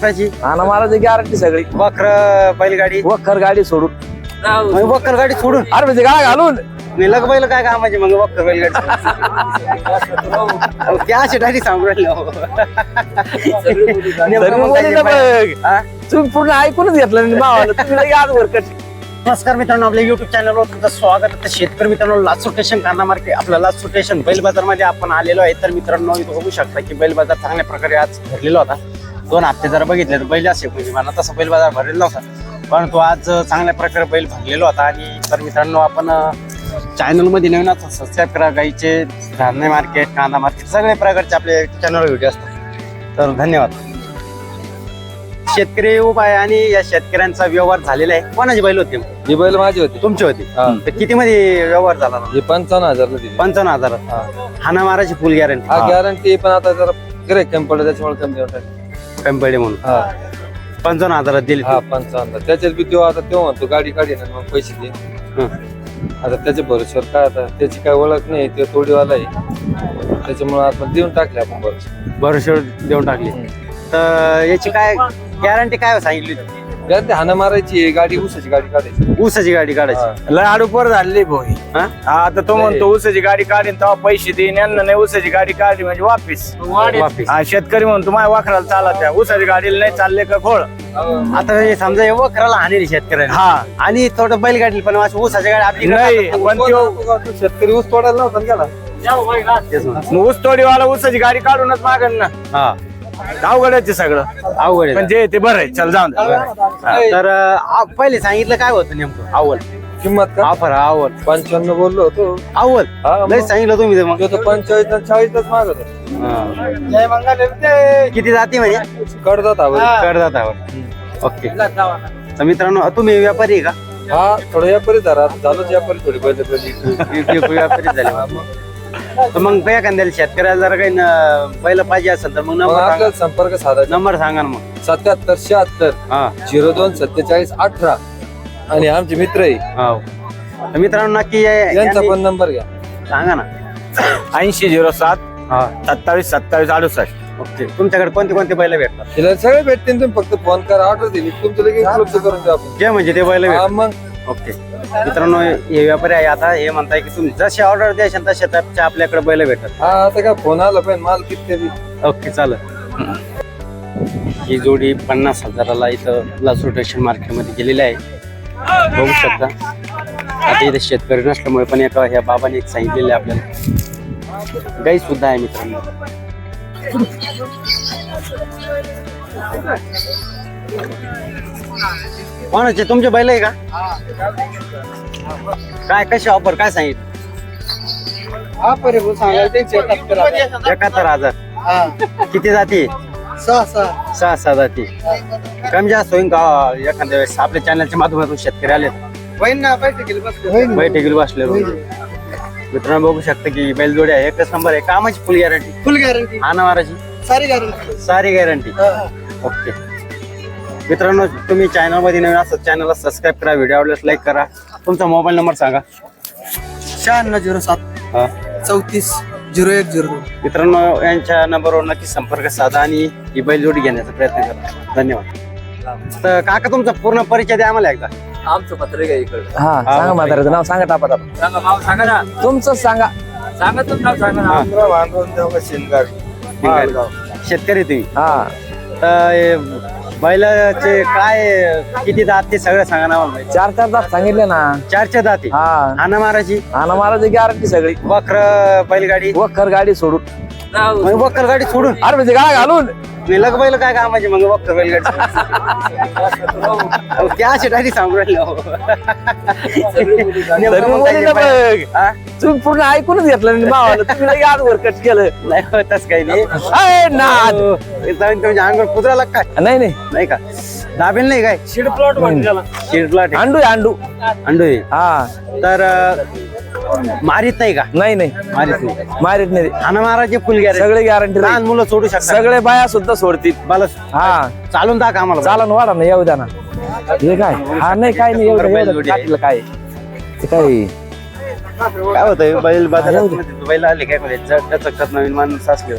वखराची आणि मला ते गॅरंटी सगळी. वखर बैलगाडी. वखर गाडी सोडून. मग वखर गाडी सोडून. अरे म्हणजे गाळ घालून. मी लग बैल काय कामाची मग वखर बैलगाडी त्या अशी डायरी सांगू राहिले. नेमकं तरी मग बोलले ना काय- बघ. हा? तुम्ही पूर्ण ऐकूनच घेतलं नाही मावाला तुम्ही लगे आज वरकट. नमस्कार मित्रांनो आपल्या युट्यूब चॅनलवर तुमचं स्वागत. आहे तर शेतकरी मित्रांनो लासू स्टेशन कांदा मार्केट आपल्या लासू स्टेशन बैल बाजारमध्ये आपण आलेलो आहे. तर मित्रांनो इथं बघू शकता की बैल बाजार चांगल्या प्रकारे आज भरलेला होता. दोन हप्ते जर बघितले तर बैल असे म्हणजे मला तसा बैल बाजार भरलेला होता परंतु आज चांगल्या प्रकारे बैल भरलेला होता. आणि तर मित्रांनो आपण चॅनलमध्ये नवीन असं सबस्क्राईब करा. गाईचे धान्य मार्केट कांदा मार्केट सगळ्या प्रकारचे आपले चॅनल व्हिडिओ असतात. तर धन्यवाद. शेतकरी उभा आहे आणि या शेतकऱ्यांचा व्यवहार झालेला आहे. कोणाची बैल होती? ही बैल माझी होती. तुमची होती. तर किती मध्ये व्यवहार झाला? हे पंचावन्न हजारला दिली पंचावन्न हजार. हाना माराची फुल गॅरंटी गॅरंटी पण आता जरा गिराईक कमी पडलं त्याच्यामुळे कमी पडले म्हणून. हा. पंचावन्न हजारात दिली. हा पंचावन्न. त्याच्यात बी तो आता तो म्हणतो गाडी काढी ना मग पैसे दे. हं. आता त्याच्या भरोश्यावर काय आता त्याची काय ओळख नाही तो तोडीवाला आहे. त्याच्यामुळे आपण देऊन टाकले आपण भरोसा भरोश्यावर देऊन टाकली. तर याची काय गॅरंटी काय सांगितली? होती? गॅरंटी हाना मारायची आहे, गाडी उसाची गाडी काढायची. ऊसाची गाडी. काढायची. लय आडूपर झाली भाई हा? आता तो म्हणतो ऊसाची गाडी काढीन तेव्हा पैसे देईन यांना नाही ऊसाची गाडी काढली म्हणजे वापिस. वापिस. हा शेतकरी म्हणतो माझ्या वाखराला चाला त्या ऊसाची गाडीला नाही चालले का खोळ? आता हे समजा हे वखराला हानेली शेतकऱ्याने. हा. आणि थोडं बैलगाडी पण अशी ऊसाची गाडी आपली नाही पण शेतकरी ऊस तोडायला नव्हता ना ऊस तोडीवाला ऊसाची गाडी काढूनच मागन ना. हा. अवघडच सगळं. अवघड आहे. पण जे ते बरं आहे. चल जाऊन. तर अं, पहिले सांगितलं काय होतं नेमकं? अव्वल किंमत का? ऑफर अव्वल पंच्याण्णव बोललो होतो. अव्वल हा लय मग. सांगितलं तुम्ही ते मग. तो पंचेचाळीस चाळीसच मागत होता. किती जाती म्हणजे कडदात हवं करतात अव्वल ओके तर मित्रांनो तुम्ही व्यापारी आहे का? हा थोडं व्यापारी धरा झालोच व्यापारी थोडी पहिले पहिली व्यापारी झाले. तर मग काय एखाद्याला शेतकऱ्याला जर काही न- बैल पाहिजे असेल तर मग मग नंबर सांगा. आपल्याला संपर्क साधायचा नंबर सांगा ना मग. सत्याहत्तर शहात्तर हा. झिरो दोन सत्तेचाळीस अठरा. आणि आमचे मित्र आहे. हो. तर मित्रांनो नक्की या- यांचा यांनी- पण नंबर घ्या. सांगा ना. ऐंशी झिरो सात हा. सत्तावीस सत्तावीस अडुसष्ट. ओके. तुमच्याकडे कोणते कोणते बैल भेटतात? तिला सगळे भेटतील तुम्ही फक्त फोन करा ऑर्डर दिली तुमचं लगेच उपलब्ध करून देऊ आपण. जे म्हणजे ते बैल हा, मग. ओके. मित्रांनो हे व्यापारी आहे. आता हे म्हणताय की तुम्ही जसे ऑर्डर द्याल तसे त्याचे आपल्याकडे बैल भेटतात. हा आता काय फोन आला पाहिजे माल किती. ओके चालेल. ही जोडी पन्नास हजाराला इथं लासूर स्टेशन मार्केटमध्ये गेलेली आहे. बघू शकता. आता इथे शेतकरी नसल्यामुळे पण एका ह्या बाबाने एक सांगितलेलं आहे आपल्याला. गाई सुद्धा आहे मित्रांनो. कोणाचे? तुमचे बैल आहे का? काय कशी ऑफर काय सांगितलं? एकाहत्तर हजार. किती जाती? सहा सहा. जाती. कमी जास्त होईन का? एखाद्या वेळेस आपल्या चॅनलच्या माध्यमातून शेतकरी आले बैठकीला बसले. मित्रांनो बघू शकता की बैलजोडी आहे. एकच नंबर आहे. कामाची फुल गॅरंटी फुल गॅरंटी माराची सारी गॅरंटी सारी गॅरंटी ओके मित्रांनो तुम्ही चॅनलमध्ये नवीन असतात चॅनलला सबस्क्राईब करा व्हिडिओ आवडल्यास लाईक करा. तुमचा मोबाईल नंबर सांगा. शहाण्णव झिरो सात हा. चौतीस झिरो एक झिरो मित्रांनो यांच्या नंबरवर नक्की संपर्क साधा आणि ही बैलजोडी घेण्याचा प्रयत्न करा. धन्यवाद. तर काका तुमचा पूर्ण परिचय द्या आम्हाला एकदा. आमचं पत्र घ्या इकडे. हा, सांगा म्हाताऱ्याचं नाव सांगा टापा टापा. सांगा भाऊ सांगा ना. तुमचं सांगा. सांगा तुमचं नाव सांगा ना. हा. शेतकरी तुम्ही. हा. तर हे बैलाचे काय किती दात ते सगळं सांगा ना मला माहिती. चार चार तास सांगितले ना. चारच्या दाती हा. हाना माराची आणि मला ते गॅरंटी सगळी. वक्र बैलगाडी. वखर गाडी सोडून. मग वक्र गाडी सोडून. अरे म्हणजे गाळ घालून. मी लग बैल काय कामाची मग वक्र बैलगाडी त्या अशी डायरी सांगू राहिले. ना काय-? तुम्ही पूर्ण ऐकूनच घेतलं नाही मावाला तुम्ही लगे आज वरकट केलं. नाही होतच काही नाही. अय, नाद. जाऊन तुमच्या अंगावर कुत्र्याला काय? नाही नाही. नाही का? दाबेल नाही काय? शिड प्लॉट शिरला अंडू आहे, अंडू. अंडू आहे. हा. तर अं, मारीत नाही का? नाही नाही. मारीत नाही. मारित नाही. हाना माराचे फुल गॅरेज सगळे गॅरंटी लहान मुलं सोडू शकतात. सगळे बाया सुद्धा सोडतील. मला हा. चालून दाख आम्हाला. चालन वाढा ना येऊ द्या ना. हे काय? हा नाही काय नाही एवढं एवढं. टाकलं काय? ते काय? काय होतं बैल बाजारात बैल आले काय म्हणजे जग नवीन माणूस असले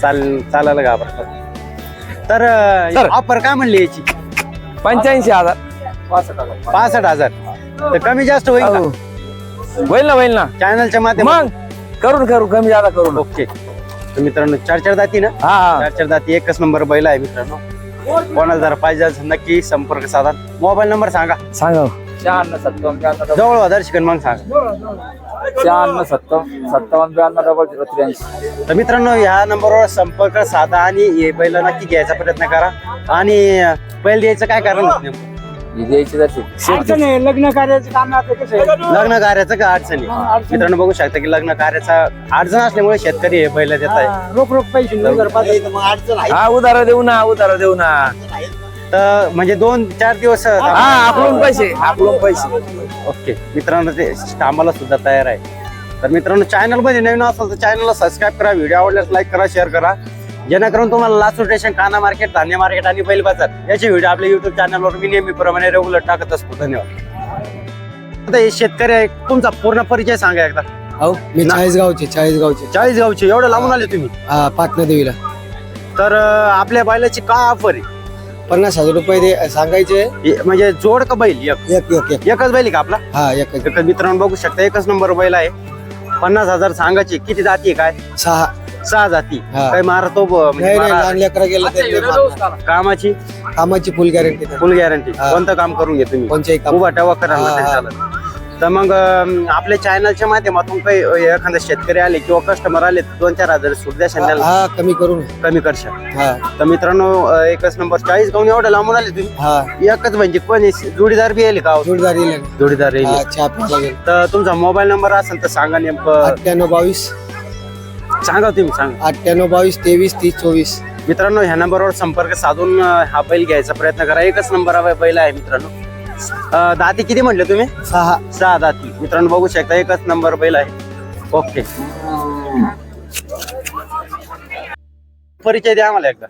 चाल चालायला घाबरतात. तर सर. ऑफर काय म्हणली याची? पंच्याऐंशी हजार. पासष्ट हजार. तर कमी जास्त होईल का? हो. होईल ना होईल ना. चॅनलच्या माध्यमातून. मग करून करू कमी जादा करू ना ओके तर मित्रांनो चार चार दाती ना? हा हा. चार चार दाती एकच नंबर बैल आहे मित्रांनो. कोणाला जर पाहिजे असेल नक्की संपर्क साधा. मोबाईल नंबर सांगा. सांगा. शहाण्णव सत्तावन्न ब्याण्णव जवळ वादर शिकन मग सांगा. शहाण्णव सत्तावन्न सत्तावन्न ब्याण्णव डबल झिरो त्र्याऐंशी. तर मित्रांनो ह्या नंबरवर संपर्क साधा आणि हे बैल नक्की घ्यायचा प्रयत्न करा. आणि बैल द्यायचं काय कारण होतं नेमकं? द्यायची जशी लग्न कार्याचे काम आता कसं लग्न कार्याचं का अडचणी मित्रांनो बघू शकता की लग्न कार्याचा अडचण असल्यामुळे शेतकरी हे बैल देत आहे. रोख रोख पैसे अडचण आहे. हा उधारा देऊ ना उधारा देऊ ना. तर म्हणजे दोन चार दिवस हा आपलून पैसे आपलून पैसे. ओके मित्रांनो ते कामाला सुद्धा तयार आहे. तर मित्रांनो चॅनलमध्ये नवीन असेल तर चॅनलला सबस्क्राईब करा व्हिडिओ आवडल्यास लाईक करा शेअर करा. जेणेकरून तुम्हाला लास्ट स्टेशन काना मार्केट धान्य मार्केट आणि बैल बाजार याचे व्हिडिओ आपल्या युट्यूब चॅनलवर मी नेहमीप्रमाणे रेग्युलर टाकत असतो. धन्यवाद. आता हे शेतकरी आहे तुमचा पूर्ण परिचय सांगा एकदा. हो मी चाळीसगावचे चाळीसगावचे. चाळीस गावचे एवढं लांबून आले तुम्ही? हा पाटणा देवीला. तर अं, आपल्या बैलाची काय ऑफर आहे? पन्नास हजार रुपये दे सांगायचे. हे- म्हणजे जोड का बैल? एक. एक एक एक. एकच बैल आहे का आपला? हा एक एक. तर मित्रांनो बघू शकता एकच नंबर बैल आहे. पन्नास हजार सांगायची. किती जाती आहे काय? सहा. सहा जाती. हा. काही मारतो ब- म्हणजे नाही नाही मारा- लहान लेकरा गेलं तर ते मारणार. कामाची? कामाची फुल गॅरंटी फुल गॅरंटी हा. कोणतं काम करून घे तुम्ही? कोणच्याही काम. उभा ठेवा करा हा, हा. तर मग अं, आपल्या चॅनलच्या माध्यमातून काही अं, एखादा शेतकरी आले किंवा कस्टमर आले तर दोन चार हजार सूट द्या शंभर हा कमी करून. कमी करशाल. हा. तर मित्रांनो अं, एकच नंबर चाळीस गाऊन एवढं लांबून आले तुम्ही? हा. एकच म्हणजे कोणी जोडीदार बी येईल का? हो? जोडदार येईल. जोडीदार येईल. हा चहा प्यायला लागेल. तर तुमचा मोबाईल नंबर असेल तर सांगा नेमकं. अठ्ठ्याण्णव बावीस सांगा तुम्ही सांगा. अठ्ठ्याण्णव बावीस तेवीस तीस चोवीस. मित्रांनो ह्या नंबरवर संपर्क साधून अं, हा बैल घ्यायचा प्रयत्न करा. एकच नंबर हा बैल आहे मित्रांनो. अं, दाती किती म्हटले तुम्ही? सहा. सहा दाती. मित्रांनो बघू शकता एकच नंबर बैल आहे. ओके. परिचय द्या आम्हाला एकदा.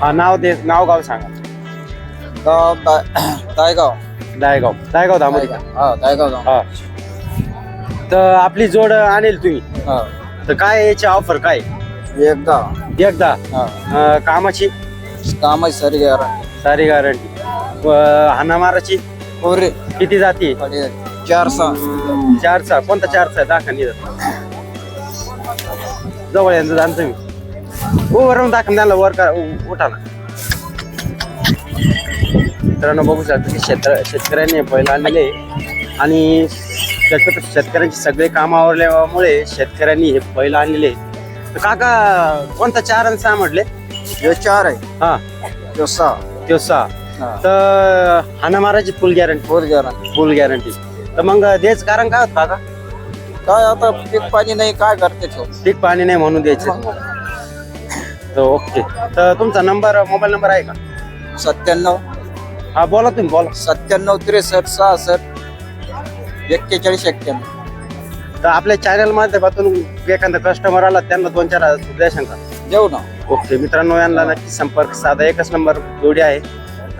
हा नाव दे नाव गाव सांगा. तायगाव दायगाव. दायगाव. का? हा तायगाव हा. तर आपली जोड आणेल तुम्ही. तर काय याची ऑफर काय? एकदा. एकदा? अं, कामाची? कामाची सर गॅरंटी सारी गॅरंटी हानामाराची कोरे किती जाती? चार सहा. चारचा कोणता चारचा दाखा निघत जवळ यांचं जाण तुम्ही. उभं राहून दाखा त्याला वर करा उ- उठा ना. मित्रांनो बघू शकता की शेत शेतकऱ्यांनी बैल आणलेले. आणि शक्यतो शेतकऱ्यांची सगळे काम आवरल्यामुळे शेतकऱ्यांनी हे बैल आणलेले तर काका कोणता चार आणि सहा म्हटले? हे चार आहे. हा. तो सहा. तो सहा. हा. तर हाणामाराची full guarantee four guarantee full guarantee तर मग द्यायचं कारण काय होत काका? काय आता पीक पाणी नाही काय करते तो? पीक पाणी नाही म्हणून द्यायचं. तर ओके. तर तुमचा नंबर मोबाईल नंबर आहे का? सत्त्याण्णव. हा बोला तुम्ही बोला. सत्त्याण्णव त्रेसष्ट सहासष्ट एक्केचाळीस एक्क्याण्णव. तर आपल्या चॅनल माध्यमातून एखादा कस्टमर आला त्यांना दोन चार हजार द्या शंका देऊ ना. ओके मित्रांनो यांना नक्की संपर्क साधा. एकच नंबर जोडी आहे.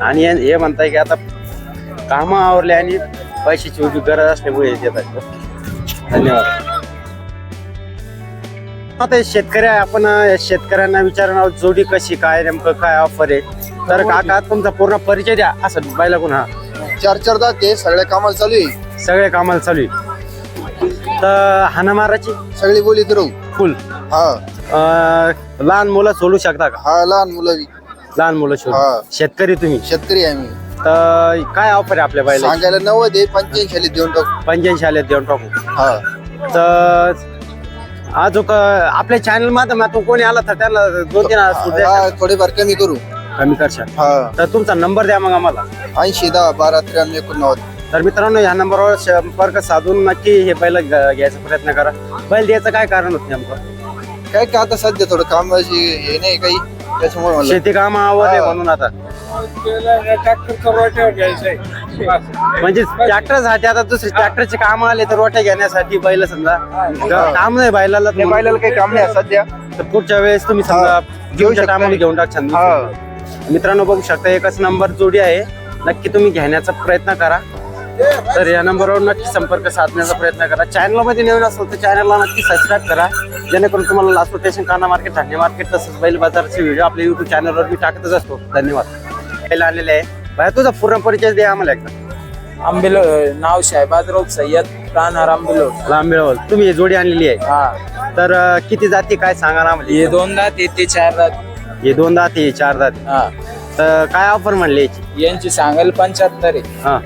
आणि हे हे म्हणताय की आता कामं आवरले आणि पैशाची उभी गरज असल्यामुळे हे देतात ओके. धन्यवाद. आता हे शेतकरी आहे. आपण अं, शेतकऱ्यांना विचारणार आहोत जोडी कशी काय नेमकं काय ऑफर आहे? तर काका तुमचा पूर्ण परिचय द्या. असं बायला हा. चार चार दाते सगळ्या कामाला चालू आहे. सगळे कामाला चालू आहे. तर हाणामाराची सगळी बोली राहू फुल. हा. अं, लहान मुलं सोडू शकता का? हा लहान मुलं बी. लहान मुलं हा. सोडू शेतकरी तुम्ही? शेतकरी आहे मी. तर काय ऑफर आहे आपल्या बायला सांगायला नव्वद आहे पंच्याऐंशी देऊन टाकू. पंच्याऐंशी आले देऊन टाकू. हा. तर अजून आपल्या चॅनल माध्यमातून कोणी आला तर त्याला दोन तीन हजार सूट द्या. हा, थोडेफार कमी करू. कमी करशाल. हा. तर तुमचा नंबर द्या मग आम्हाला. ऐंशी दहा बारा त्र्याण्णव एकोणनव्वद. तर मित्रांनो या नंबरवर संपर्क साधून नक्की हे बैल घ्यायचा प्रयत्न करा. बैल द्यायचं काय कारण होत नेमकं? काय काय आता सध्या थोडं कामाची हे नाही काही त्याच्यामुळे. शेती काम आवडले हा. म्हणून आता. म्हणजे ट्रॅक्टरसाठी आता दुसरे ट्रॅक्टरचे काम आले तर रोट्या घेण्यासाठी बैल समजा. काम नाही बैलाला बैलाला काही काम नाही सध्या. तर पुढच्या वेळेस तुम्ही समजा घेऊन टायमाला घेऊन टाकशाल मित्रांनो बघू शकता एकच नंबर जोडी आहे. नक्की तुम्ही घेण्याचा प्रयत्न करा. तर या नंबरवर नक्की संपर्क साधण्याचा प्रयत्न करा. चॅनलमध्ये नवीन असेल तर चॅनलला नक्की सबस्क्राईब करा. जेणेकरून तुम्हाला लास्ट रोटेशन कांदा मार्केट धान्य मार्केट तसंच बैल बाजारचे व्हिडिओ आपल्या युट्यूब चॅनलवर मी टाकतच असतो. धन्यवाद. पहिला आलेले आहे. बाया तुझा पूर्ण परिचय द्या आम्हाला एकदा. आंबेलो नाव शाहबाजराव सय्यद राहणार आंबेलो. मिळवल तुम्ही ही जोडी आणलेली आहे. हा. तर किती जाती काय सांगा ना हे दोन दात ते चार दात हे दोन दाती हे चार दाती हा. तर काय ऑफर म्हणली याची? यांची सांगाल पंच्याहत्तर आहे. हा.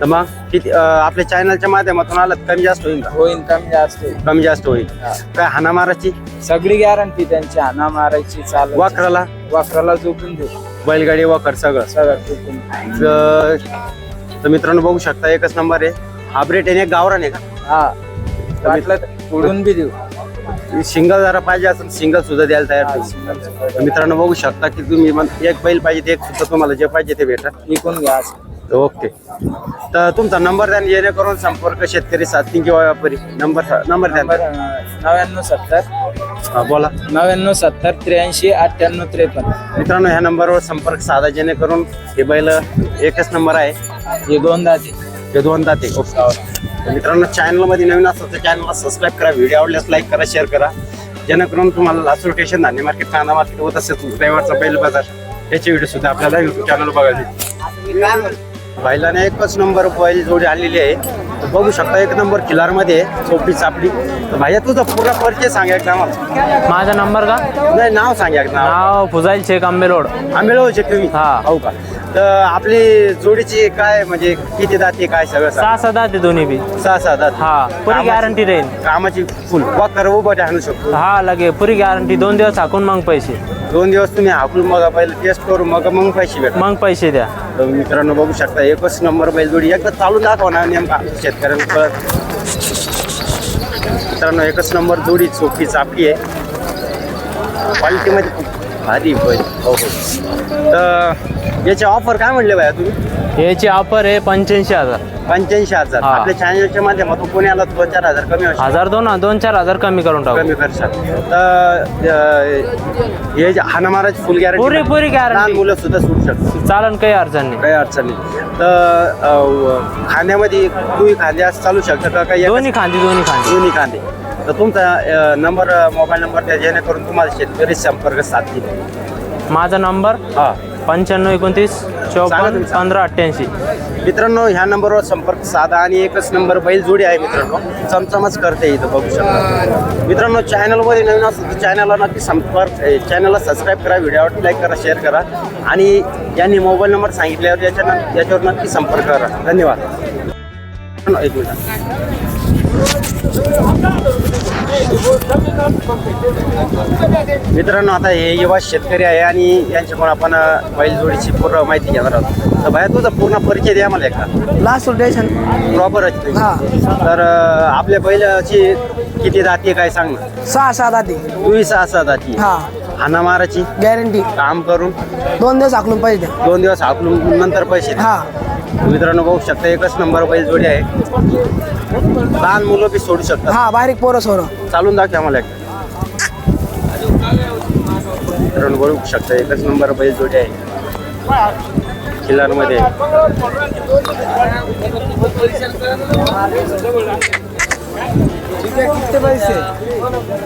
तर मग किती अं, आपल्या चॅनलच्या माध्यमातून आलं कमी जास्त होईल का? होईन कमी जास्त होईल. कमी जास्त होईल. हा. काय हाणामाराची सगळी गॅरंटी त्यांची हाना मारायची चाल वाखराला वाकराला झोपून देऊ. बैलगाडी वाकर सगळं. सगळं झोपून देऊ. तर तर मित्रांनो बघू शकता एकच नंबर आहे. हा ब्रेट आहे गावरान आहे हा. वाटलं तर फोडून बी देऊ. का सिंगल जरा पाहिजे असेल सिंगल सुद्धा द्यायला तयार हा. सिंगल तर मित्रांनो बघू शकता की तुम्ही एक बैल पाहिजे ते एक सुद्धा तुम्हाला जे पाहिजे ते भेटत विकून घ्या असं. ओके. तर तुमचा नंबर द्या जेणेकरून संपर्क शेतकरी साधतील किंवा व्यापारी. नंबर नंबर द्या. नंबर नव्याण्णव सत्तर. हा, बोला. नव्याण्णव सत्तर त्र्याऐंशी अठ्ठ्याण्णव त्रेपन्न. मित्रांनो ह्या नंबरवर संपर्क साधा जेणेकरून हे बैल एकच नंबर आहे. हे दोन दात. ते दोन ताते तर मित्रांनो चॅनलमध्ये नवीन असेल तर चॅनलला सबस्क्राईब करा व्हिडिओ आवडल्यास लाईक करा शेअर करा. जेणेकरून तुम्हाला लास्ट रोटेशन धान्य मार्केट कांदा मार्केट होत असेल रविवारचा बैल बाजार याचे व्हिडिओ सुद्धा आपल्याला युट्यूब चॅनल बघायला मिळतील. बैलाने एकच नंबर बैल जोडी आणलेली आहे. तर बघू शकता एक नंबर किलारमध्ये चोपडी तर भाईया तुझा पूर्ण परिचय सांगा एकदा आम्हाला. माझा नंबर का? नाही नाव सांगा एकदा. नाव फुजाईल शेख आंबेलोड. आंबेळचे तुम्ही? हा. हो का? तर आपली जोडीची काय म्हणजे किती दाते काय सगळं सांगा. सहा सहा ते दोन्ही बी. सहा सहा दात. हा पुरी कामाची- गॅरंटी राहील. कामाची फुल वाकर उभं आणू शकतो. हा लगे पुरी गॅरंटी दोन दिवस हाकून मग पैसे. दोन दिवस तुम्ही हाकून मग पहिले टेस्ट करू मग मग पैसे भेटा मग पैसे द्या. तर मित्रांनो बघू शकता एकच नंबर बैल जोडी एकदा दाखवा ना नेमका. शेतकऱ्यांना कळत मित्रांनो एकच नंबर जोडी चोखी चापली आहे. क्वालिटीमध्ये खूप भारी बैल. हो तर याचे ऑफर काय म्हणले बाया तुम्ही? याची ऑफर आहे पंच्याऐंशी हजार. पंच्याऐंशी हजार. हा. आपल्या चॅनलच्या माध्यमातून कोणी आला दोन चार हजार कमी होईल हजार दोन दोन चार हजार कमी करून टाकू. कमी करशाल तर अं, हे जे हाणामाराची फुल गॅरंटी पुरी पुरी लहान गॅरंटी मुलं सुद्धा सुटू शकतात. चालन काही अडचण नाही. काही अडचण नाही. तर अं, खांद्यामध्ये खांदे असं चालू शकतं का? काही दोन्ही खांदी दोन्ही खांदी. दोन्ही खांदे. तर तुमचा नंबर मोबाईल नंबर द्या जेणेकरून तुम्हाला शेतकरी संपर्क साधतील. माझा नंबर हा. पंच्याण्णव एकोणतीस चौपन्न. पंधरा अठ्ठ्याऐंशी. मित्रांनो ह्या नंबरवर संपर्क साधा आणि एकच नंबर बैल जोडी आहे मित्रांनो. चमचमच करते इथं बघू शकता. मित्रांनो चॅनलमध्ये नवीन असेल तर चॅनलला नक्की संपर्क चॅनलला सबस्क्राईब करा व्हिडिओवर लाईक करा शेअर करा. आणि यांनी मोबाईल नंबर सांगितल्यावर याच्या याच्यावर नक्की संपर्क करा. धन्यवाद. एक मिनिट. मित्रांनो आता हे युवा शेतकरी आहे आणि यांच्याकडून आपण अ, बैलजोडीची पूर्ण माहिती घेणार आहोत. तर बाया तुझा पूर्ण परिचय द्या मला एकदा लास्ट रोटेशन प्रॉपर हा. तर आपल्या बैलाची किती जाती काय सांग ना. सहा सात आधी तुही सहा सहा जाती हा. हाना माराची गॅरंटी काम करून. दोन दिवस आकलून पैसे द्या. दोन दिवस हाकलून नंतर पैसे. हा. मित्रांनो बघू शकता एकच नंबर बैल जोडी आहे. लहान मुलं बी सोडू शकतात. हा बारीक पोरं सोरं चालून दाखवा मला एकदा मित्रांनो बघू शकता एकच नंबर बैल जोडी आहे. किल्लारमध्ये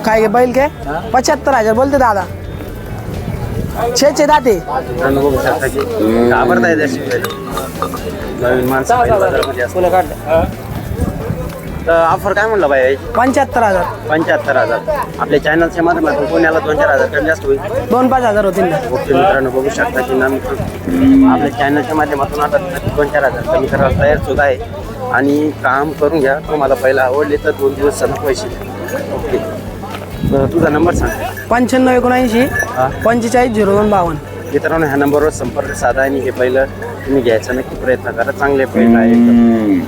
काय बैल के पचहत्तर हजार बोलते दादा. छे छे दाते. नवीन माणसं बाजारामध्ये. तर ऑफर काय म्हणलं बाई? पंच्याहत्तर हजार. पंच्याहत्तर हजार. आपल्या चॅनलच्या माध्यमातून पुण्याला दोन चार हजार कमी जास्त होईल. दोन पाच हजार होतील ना. ओके मित्रांनो बघू शकता की ना मित्र आपल्या चॅनलच्या माध्यमातून आता दोन चार हजार कमी करायला तयार सुद्धा आहे. आणि काम करून घ्या. तुम्हाला पहिला आवडले तर दोन दिवस पैसे द्या. ओके. तुझा नंबर सांग. पंच्याण्णव एकोणऐंशी हा. पंचेचाळीस झिरो दोन बावन्न. मित्रांनो ह्या नंबरवर संपर्क साधा आणि हे पहिलं तुम्ही घ्यायचा नक्की प्रयत्न करा. चांगले पहिलं आहे एकदम